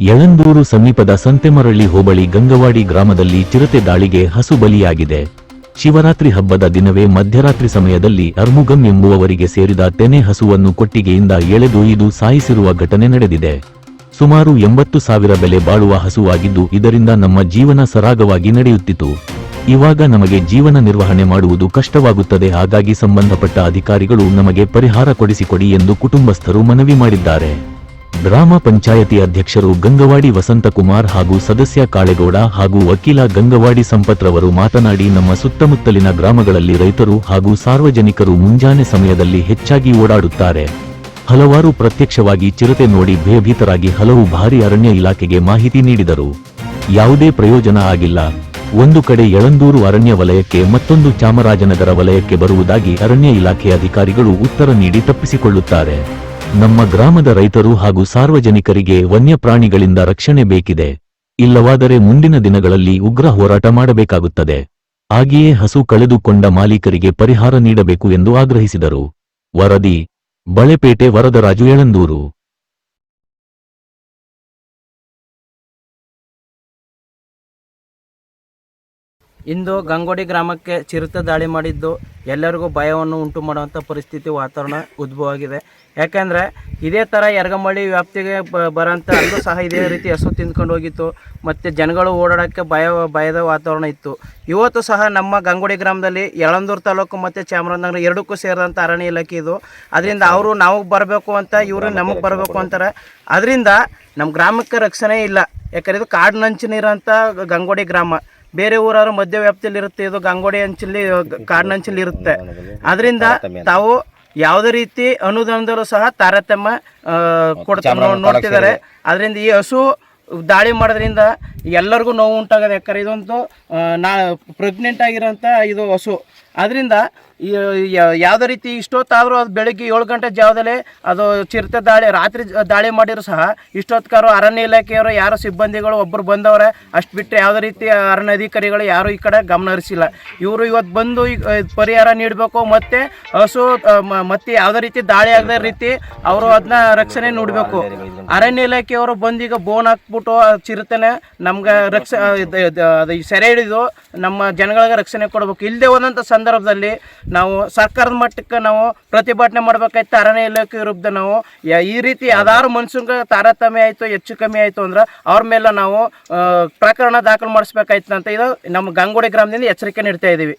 ಯಳಂದೂರು ಸಮೀಪದ ಸಂತೆಮರಳ್ಳಿ ಹೋಬಳಿ ಗಂಗವಾಡಿ ಗ್ರಾಮದಲ್ಲಿ ಚಿರತೆ ದಾಳಿಗೆ ಹಸು ಬಲಿಯಾಗಿದೆ. ಶಿವರಾತ್ರಿ ಹಬ್ಬದ ದಿನವೇ ಮಧ್ಯರಾತ್ರಿ ಸಮಯದಲ್ಲಿ ಅರ್ಮುಗಂ ಎಂಬುವವರಿಗೆ ಸೇರಿದ ತೆನೆ ಹಸುವನ್ನು ಕೊಟ್ಟಿಗೆಯಿಂದ ಎಳೆದು ಇದು ಸಾಯಿಸಿರುವ ಘಟನೆ ನಡೆದಿದೆ. ಸುಮಾರು ಎಂಬತ್ತು ಸಾವಿರ ಬೆಲೆ ಬಾಳುವ ಹಸುವಾಗಿದ್ದು ಇದರಿಂದ ನಮ್ಮ ಜೀವನ ಸರಾಗವಾಗಿ ನಡೆಯುತ್ತಿತ್ತು. ಇವಾಗ ನಮಗೆ ಜೀವನ ನಿರ್ವಹಣೆ ಮಾಡುವುದು ಕಷ್ಟವಾಗುತ್ತದೆ, ಹಾಗಾಗಿ ಸಂಬಂಧಪಟ್ಟ ಅಧಿಕಾರಿಗಳು ನಮಗೆ ಪರಿಹಾರ ಕೊಡಿಸಿಕೊಡಿ ಎಂದು ಕುಟುಂಬಸ್ಥರು ಮನವಿ ಮಾಡಿದ್ದಾರೆ. ಗ್ರಾಮ ಪಂಚಾಯತಿ ಅಧ್ಯಕ್ಷರು ಗಂಗವಾಡಿ ವಸಂತಕುಮಾರ್ ಹಾಗೂ ಸದಸ್ಯ ಕಾಳೆಗೌಡ ಹಾಗೂ ವಕೀಲ ಗಂಗವಾಡಿ ಸಂಪತ್ರವರು ಮಾತನಾಡಿ, ನಮ್ಮ ಸುತ್ತಮುತ್ತಲಿನ ಗ್ರಾಮಗಳಲ್ಲಿ ರೈತರು ಹಾಗೂ ಸಾರ್ವಜನಿಕರು ಮುಂಜಾನೆ ಸಮಯದಲ್ಲಿ ಹೆಚ್ಚಾಗಿ ಓಡಾಡುತ್ತಾರೆ. ಹಲವಾರು ಪ್ರತ್ಯಕ್ಷವಾಗಿ ಚಿರತೆ ನೋಡಿ ಭಯಭೀತರಾಗಿ ಹಲವು ಭಾರಿ ಅರಣ್ಯ ಇಲಾಖೆಗೆ ಮಾಹಿತಿ ನೀಡಿದರು. ಯಾವುದೇ ಪ್ರಯೋಜನ ಆಗಿಲ್ಲ. ಒಂದು ಕಡೆ ಯಳಂದೂರು ಅರಣ್ಯ ವಲಯಕ್ಕೆ ಮತ್ತೊಂದು ಚಾಮರಾಜನಗರ ವಲಯಕ್ಕೆ ಬರುವುದಾಗಿ ಅರಣ್ಯ ಇಲಾಖೆ ಅಧಿಕಾರಿಗಳು ಉತ್ತರ ನೀಡಿ ತಪ್ಪಿಸಿಕೊಳ್ಳುತ್ತಾರೆ. ನಮ್ಮ ಗ್ರಾಮದ ರೈತರು ಹಾಗೂ ಸಾರ್ವಜನಿಕರಿಗೆ ವನ್ಯಪ್ರಾಣಿಗಳಿಂದ ರಕ್ಷಣೆ ಬೇಕಿದೆ. ಇಲ್ಲವಾದರೆ ಮುಂದಿನ ದಿನಗಳಲ್ಲಿ ಉಗ್ರ ಹೋರಾಟ ಮಾಡಬೇಕಾಗುತ್ತದೆ. ಹಾಗೆಯೇ ಹಸು ಕಳೆದುಕೊಂಡ ಮಾಲೀಕರಿಗೆ ಪರಿಹಾರ ನೀಡಬೇಕು ಎಂದು ಆಗ್ರಹಿಸಿದರು. ವರದಿ, ಬಳೆಪೇಟೆ ವರದರಾಜು ಯಳಂದೂರು ಇಂದು ಗಂಗೋಡಿ ಗ್ರಾಮಕ್ಕೆ ಚಿರತೆ ದಾಳಿ ಮಾಡಿದ್ದು ಎಲ್ಲರಿಗೂ ಭಯವನ್ನು ಉಂಟು ಮಾಡುವಂಥ ಪರಿಸ್ಥಿತಿ ವಾತಾವರಣ ಉದ್ಭವ ಆಗಿದೆ ಯಾಕೆಂದರೆ ಇದೇ ಥರ ಯರಗಮಳ್ಳಿ ವ್ಯಾಪ್ತಿಗೆ ಬರೋಂಥ ಅಲ್ಲೂ ಸಹ ಇದೇ ರೀತಿ ಹಸು ತಿಂದ್ಕೊಂಡು ಹೋಗಿತ್ತು. ಮತ್ತು ಜನಗಳು ಓಡಾಡೋಕ್ಕೆ ಭಯ, ಭಯದ ವಾತಾವರಣ ಇತ್ತು. ಇವತ್ತು ಸಹ ನಮ್ಮ ಗಂಗೋಡಿ ಗ್ರಾಮದಲ್ಲಿ ಯಳಂದೂರು ತಾಲೂಕು ಮತ್ತು ಚಾಮರಾಜನಗರ ಎರಡಕ್ಕೂ ಸೇರಿದಂಥ ಅರಣ್ಯ ಇಲಾಖೆ ಇದು. ಅದರಿಂದ ಅವರು ನಾವು ಬರಬೇಕು ಅಂತ, ಇವರು ನಮಗೆ ಬರಬೇಕು ಅಂತಾರೆ. ಅದರಿಂದ ನಮ್ಮ ಗ್ರಾಮಕ್ಕೆ ರಕ್ಷಣೆ ಇಲ್ಲ. ಯಾಕಂದರೆ ಇದು ಕಾಡಿನಂಚಿನಿರೋಂಥ ಗಂಗೋಡಿ ಗ್ರಾಮ. ಬೇರೆ ಊರವರು ಮಧ್ಯ ವ್ಯಾಪ್ತಿಯಲ್ಲಿ ಇರುತ್ತೆ ಇದು ಗಂಗೋಡಿ ಅಂಚಲ್ಲಿ ಕಾಡಿನಂಚಲ್ಲಿ ಇರುತ್ತೆ. ಅದರಿಂದ ತಾವು ಯಾವುದೇ ರೀತಿ ಅನುದಾನದಲ್ಲೂ ಸಹ ತಾರತಮ್ಯ ಕೊಡ್ತಾ ನೋಡ್ತಿದ್ದಾರೆ. ಅದರಿಂದ ಈ ಹಸು ದಾಳಿ ಮಾಡೋದ್ರಿಂದ ಎಲ್ಲರಿಗೂ ನೋವು ಉಂಟಾಗದೆ ಯಾಕಂದ್ರೆ ಇದೊಂದು ನಾ ಪ್ರೆಗ್ನೆಂಟ್ ಆಗಿರೋಂಥ ಇದು ಹಸು. ಅದರಿಂದ ಯಾವುದೇ ರೀತಿ ಇಷ್ಟೊತ್ತಾದರೂ ಅದು ಬೆಳಗ್ಗೆ ಏಳು ಗಂಟೆ ಜಾವದಲ್ಲೇ ಅದು ಚಿರತೆ ದಾಳಿ, ರಾತ್ರಿ ದಾಳಿ ಮಾಡಿದ್ರು ಸಹ ಇಷ್ಟೊತ್ಕಾರು ಅರಣ್ಯ ಇಲಾಖೆಯವರು ಯಾರು ಸಿಬ್ಬಂದಿಗಳು ಒಬ್ಬರು ಬಂದವರ, ಅಷ್ಟು ಬಿಟ್ಟರೆ ಯಾವುದೇ ರೀತಿ ಅರಣ್ಯ ಅಧಿಕಾರಿಗಳು ಯಾರು ಈ ಕಡೆ ಗಮನ ಹರಿಸಿಲ್ಲ. ಇವರು ಇವತ್ತು ಬಂದು ಪರಿಹಾರ ನೀಡಬೇಕು ಮತ್ತು ಹಸು ಮತ್ತೆ ಯಾವುದೇ ರೀತಿ ದಾಳಿ ಆಗದ ರೀತಿ ಅವರು ಅದನ್ನ ರಕ್ಷಣೆ ನೋಡಬೇಕು. ಅರಣ್ಯ ಇಲಾಖೆಯವರು ಬಂದು ಈಗ ಬೋನ್ ಹಾಕ್ಬಿಟ್ಟು ಚಿರತೆನೆ ನಮ್ಗೆ ರಕ್ಷ ಸೆರೆ ಹಿಡಿದು ನಮ್ಮ ಜನಗಳಿಗೆ ರಕ್ಷಣೆ ಕೊಡಬೇಕು. ಇಲ್ಲದೆ ಹೋದಂಥ ಸಂದರ್ಭದಲ್ಲಿ ನಾವು ಸರ್ಕಾರದ ಮಟ್ಟಕ್ಕೆ ನಾವು ಪ್ರತಿಭಟನೆ ಮಾಡ್ಬೇಕಾಯ್ತು, ಅರಣ್ಯ ಇಲಾಖೆ ವಿರುದ್ಧ ನಾವು ಈ ರೀತಿ ಆಧಾರ ಮನುಷ್ಯಂಗೆ ತಾರತಮ್ಯ ಆಯಿತು, ಹೆಚ್ಚು ಕಮ್ಮಿ ಆಯಿತು ಅಂದ್ರೆ ಅವ್ರ ಮೇಲೆ ನಾವು ಪ್ರಕರಣ ದಾಖಲು ಮಾಡಿಸ್ಬೇಕಾಯ್ತು ಅಂತ ಇದು ನಮ್ಮ ಗಂಗೋಡಿ ಗ್ರಾಮದಿಂದ ಎಚ್ಚರಿಕೆ ನೀಡ್ತಾ ಇದ್ದೀವಿ.